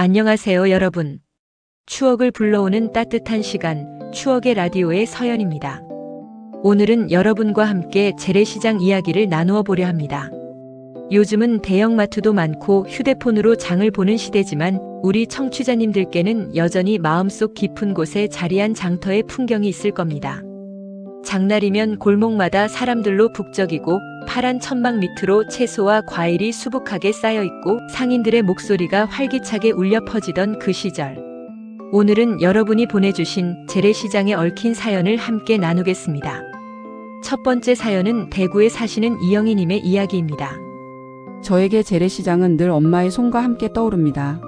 안녕하세요, 여러분. 추억을 불러오는 따뜻한 시간, 추억의 라디오의 서연입니다. 오늘은 여러분과 함께 재래시장 이야기를 나누어 보려 합니다. 요즘은 대형마트도 많고 휴대폰으로 장을 보는 시대지만 우리 청취자님들께는 여전히 마음속 깊은 곳에 자리한 장터의 풍경이 있을 겁니다. 장날이면 골목마다 사람들로 북적이고 파란 천막 밑으로 채소와 과일이 수북하게 쌓여 있고 상인들의 목소리가 활기차게 울려 퍼지던 그 시절. 오늘은 여러분이 보내주신 재래시장에 얽힌 사연을 함께 나누겠습니다. 첫 번째 사연은 대구에 사시는 이영희님의 이야기입니다. 저에게 재래시장은 늘 엄마의 손과 함께 떠오릅니다.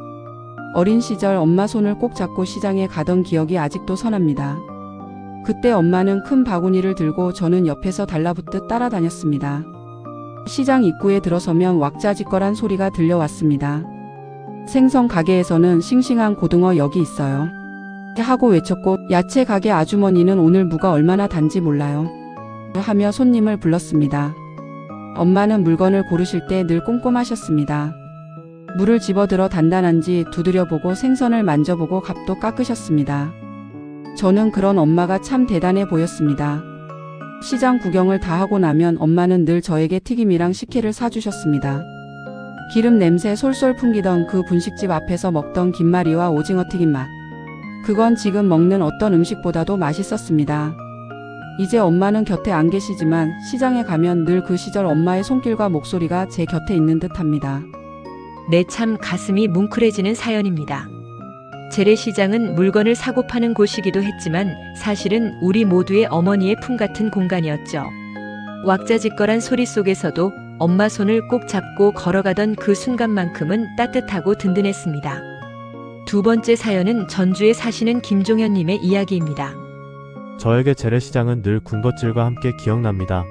어린 시절 엄마 손을 꼭 잡고 시장에 가던 기억이 아직도 선합니다. 그때 엄마는 큰 바구니를 들고 저는 옆에서 달라붙듯 따라다녔습니다. 시장 입구에 들어서면 왁자지껄한 소리가 들려왔습니다. 생선 가게에서는 싱싱한 고등어 여기 있어요. 하고 외쳤고 야채 가게 아주머니는 오늘 무가 얼마나 단지 몰라요. 하며 손님을 불렀습니다. 엄마는 물건을 고르실 때 늘 꼼꼼하셨습니다. 물을 집어들어 단단한지 두드려보고 생선을 만져보고 값도 깎으셨습니다. 저는 그런 엄마가 참 대단해 보였습니다. 시장 구경을 다 하고 나면 엄마는 늘 저에게 튀김이랑 식혜를 사주셨습니다. 기름 냄새 솔솔 풍기던 그 분식집 앞에서 먹던 김말이와 오징어 튀김 맛. 그건 지금 먹는 어떤 음식보다도 맛있었습니다. 이제 엄마는 곁에 안 계시지만 시장에 가면 늘 그 시절 엄마의 손길과 목소리가 제 곁에 있는 듯 합니다. 내 참 가슴이 뭉클해지는 사연입니다. 재래시장은 물건을 사고 파는 곳이기도 했지만 사실은 우리 모두의 어머니의 품 같은 공간이었죠. 왁자지껄한 소리 속에서도 엄마 손을 꼭 잡고 걸어가던 그 순간만큼은 따뜻하고 든든했습니다. 두 번째 사연은 전주에 사시는 김종현님의 이야기입니다. 저에게 재래시장은 늘 군것질과 함께 기억납니다.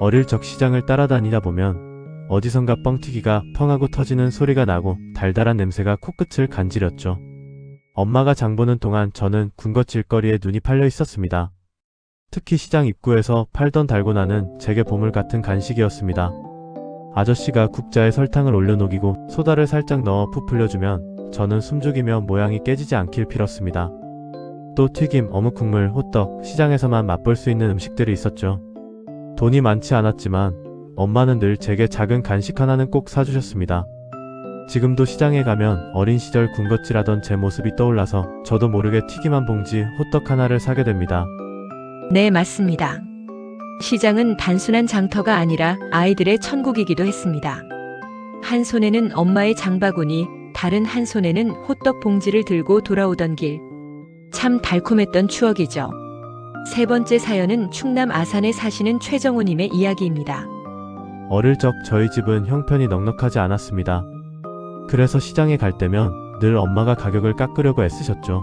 어릴 적 시장을 따라다니다 보면 어디선가 뻥튀기가 펑하고 터지는 소리가 나고 달달한 냄새가 코끝을 간지렸죠. 엄마가 장 보는 동안 저는 군것질거리에 눈이 팔려 있었습니다. 특히 시장 입구에서 팔던 달고나는 제게 보물 같은 간식이었습니다. 아저씨가 국자에 설탕을 올려 녹이고 소다를 살짝 넣어 부풀려주면 저는 숨죽이며 모양이 깨지지 않길 빌었습니다. 또 튀김, 어묵 국물, 호떡, 시장에서만 맛볼 수 있는 음식들이 있었죠. 돈이 많지 않았지만 엄마는 늘 제게 작은 간식 하나는 꼭 사주셨습니다. 지금도 시장에 가면 어린 시절 군것질하던 제 모습이 떠올라서 저도 모르게 튀김 한 봉지, 호떡 하나를 사게 됩니다. 네, 맞습니다. 시장은 단순한 장터가 아니라 아이들의 천국이기도 했습니다. 한 손에는 엄마의 장바구니, 다른 한 손에는 호떡 봉지를 들고 돌아오던 길. 참 달콤했던 추억이죠. 세 번째 사연은 충남 아산에 사시는 최정우님의 이야기입니다. 어릴 적 저희 집은 형편이 넉넉하지 않았습니다. 그래서 시장에 갈 때면 늘 엄마가 가격을 깎으려고 애쓰셨죠.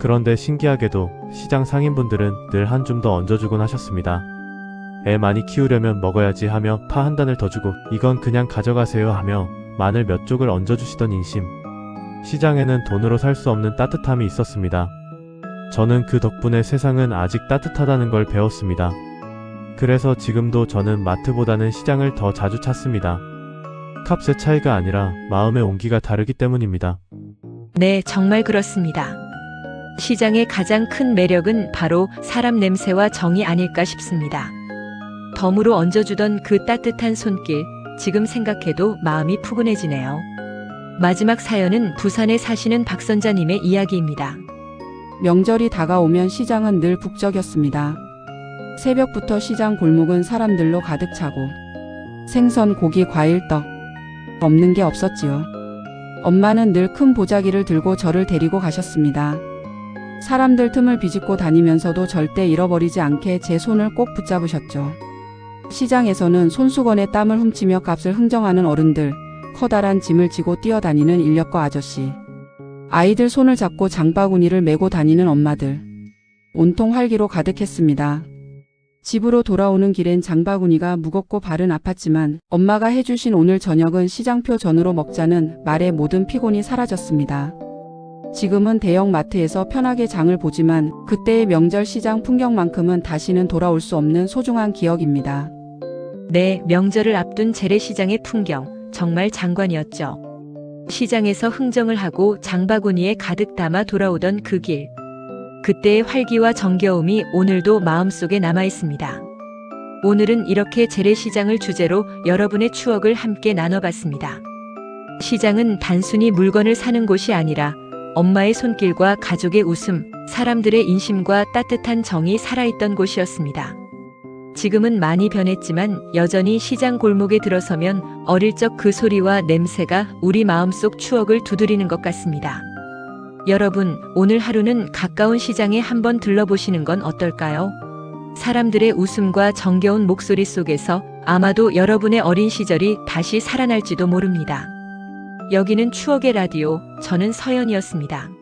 그런데 신기하게도 시장 상인분들은 늘 한 줌 더 얹어주곤 하셨습니다. 애 많이 키우려면 먹어야지 하며 파 한 단을 더 주고 이건 그냥 가져가세요 하며 마늘 몇 쪽을 얹어주시던 인심. 시장에는 돈으로 살 수 없는 따뜻함이 있었습니다. 저는 그 덕분에 세상은 아직 따뜻하다는 걸 배웠습니다. 그래서 지금도 저는 마트보다는 시장을 더 자주 찾습니다. 값의 차이가 아니라 마음의 온기가 다르기 때문입니다. 네, 정말 그렇습니다. 시장의 가장 큰 매력은 바로 사람 냄새와 정이 아닐까 싶습니다. 덤으로 얹어주던 그 따뜻한 손길, 지금 생각해도 마음이 푸근해지네요. 마지막 사연은 부산에 사시는 박선자님의 이야기입니다. 명절이 다가오면 시장은 늘 북적였습니다. 새벽부터 시장 골목은 사람들로 가득 차고 생선, 고기, 과일, 떡 없는 게 없었지요. 엄마는 늘 큰 보자기를 들고 저를 데리고 가셨습니다. 사람들 틈을 비집고 다니면서도 절대 잃어버리지 않게 제 손을 꼭 붙잡으셨죠. 시장에서는 손수건에 땀을 훔치며 값을 흥정하는 어른들, 커다란 짐을 지고 뛰어다니는 인력거 아저씨, 아이들 손을 잡고 장바구니를 메고 다니는 엄마들, 온통 활기로 가득했습니다. 집으로 돌아오는 길엔 장바구니가 무겁고 발은 아팠지만 엄마가 해주신 오늘 저녁은 시장표 전으로 먹자는 말에 모든 피곤이 사라졌습니다. 지금은 대형 마트에서 편하게 장을 보지만 그때의 명절 시장 풍경만큼은 다시는 돌아올 수 없는 소중한 기억입니다. 네, 명절을 앞둔 재래시장의 풍경, 정말 장관이었죠. 시장에서 흥정을 하고 장바구니에 가득 담아 돌아오던 그 길. 그때의 활기와 정겨움이 오늘도 마음속에 남아 있습니다. 오늘은 이렇게 재래시장을 주제로 여러분의 추억을 함께 나눠봤습니다. 시장은 단순히 물건을 사는 곳이 아니라 엄마의 손길과 가족의 웃음, 사람들의 인심과 따뜻한 정이 살아있던 곳이었습니다. 지금은 많이 변했지만 여전히 시장 골목에 들어서면 어릴 적 그 소리와 냄새가 우리 마음속 추억을 두드리는 것 같습니다. 여러분, 오늘 하루는 가까운 시장에 한번 들러보시는 건 어떨까요? 사람들의 웃음과 정겨운 목소리 속에서 아마도 여러분의 어린 시절이 다시 살아날지도 모릅니다. 여기는 추억의 라디오, 저는 서연이었습니다.